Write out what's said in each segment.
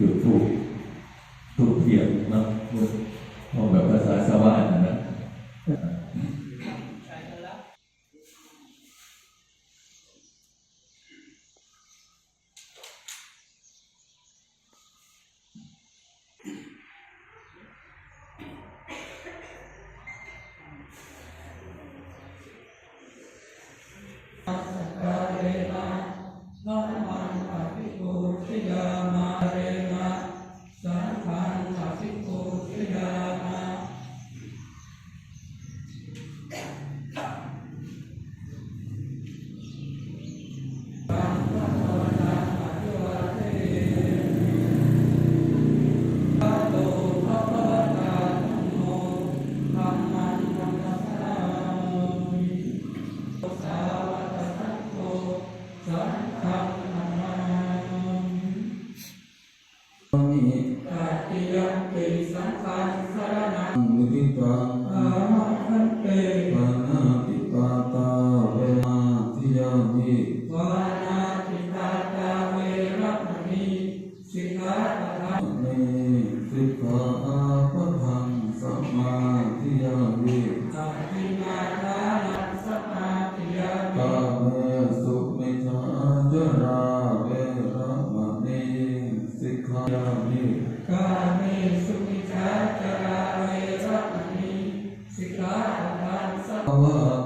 จุดทูบทูบเทียนนะมือ เมสิกขาปะทังสมาธิยามิตักิมาทานังสมาธิยามิกามสุมิทาจราเวรมณีสิกขายามิกามสุมิทาจราเวรมณีสิกขาปังสมาว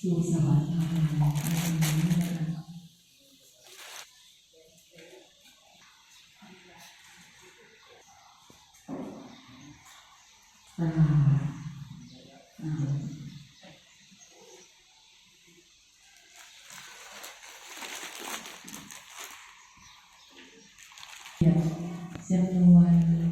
สู่สวรรค์ธรรมตลาดจำนวน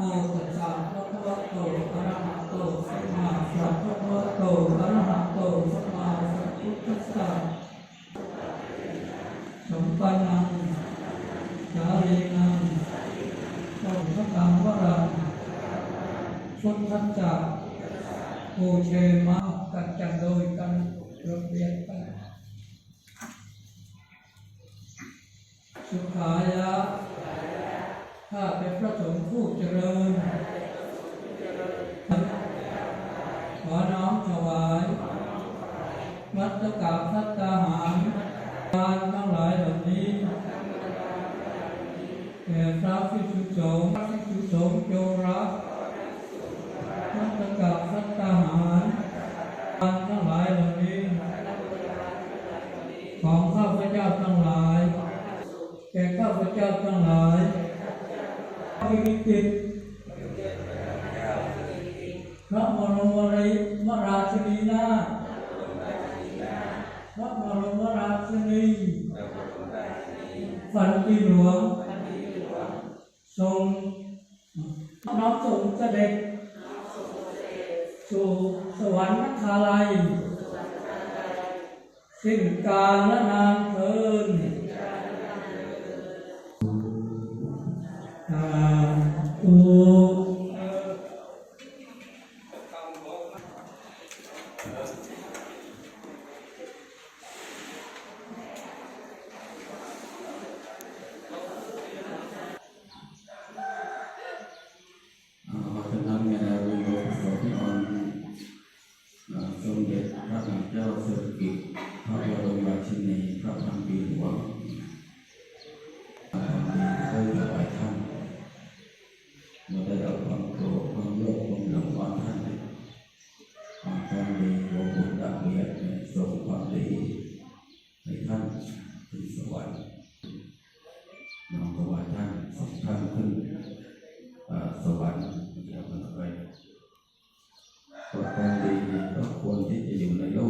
ตัสสะภะคะวะโตอะระหะโตสัมมาสัมพุทธัสสะโตอะระหะโตสัมมาสัมพุทธัสสะสมปันนังสาลีนังสัมภะกังวรังพุทธัสสะปูเชมากัจจันโดยกันระเบียบกันสุขายะ ข้าเป็นพระสงฆ์ผู้เจริญ ขอน้อมถวาย วัตกาพัตตาหาร มีจิตพระบรมริมราชนีนาพระบรมราชนีฝันปีหลวงทรงน้อมส่งเสด็จสู่สวรรคาลัย สิ้นกาลและนานเทิน ความโกรธความโลภความหลงความท่านความความดีความบุญดักเบียดส่งความดีให้ท่านถึงสวรรค์น้อมถวาท่านส่งท่านขึ้นอ่าสวรรค์เดี๋ยวมันไปกฎการดีก็ควรที่จะอยู่ในโลก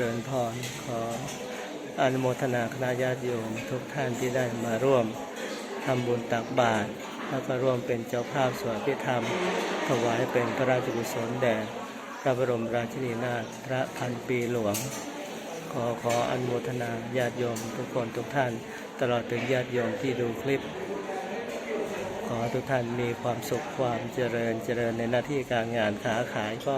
ริญพรขออนุโมทนาคณะญาติโยมทุกท่านที่ได้มาร่วมทำบุญตักบาตรแล้วก็ร่วมเป็นเจ้าภาพสวดพิธรรม ถวายเป็นพระราชกุศลแด่พระบรมราชินีนาถพระพันปีหลวง ขอขออนุโมทนาญาติโยมทุกคนทุกท่าน ตลอดถึงญาติโยมที่ดูคลิป ขอทุกท่านมีความสุขความเจริญเจริญในหน้าที่การงานค้าขายก็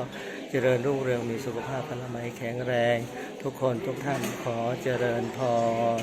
เจริญรุ่งเรืองมีสุขภาพพลามัยแข็งแรง ทุกคนทุกท่านขอเจริญพร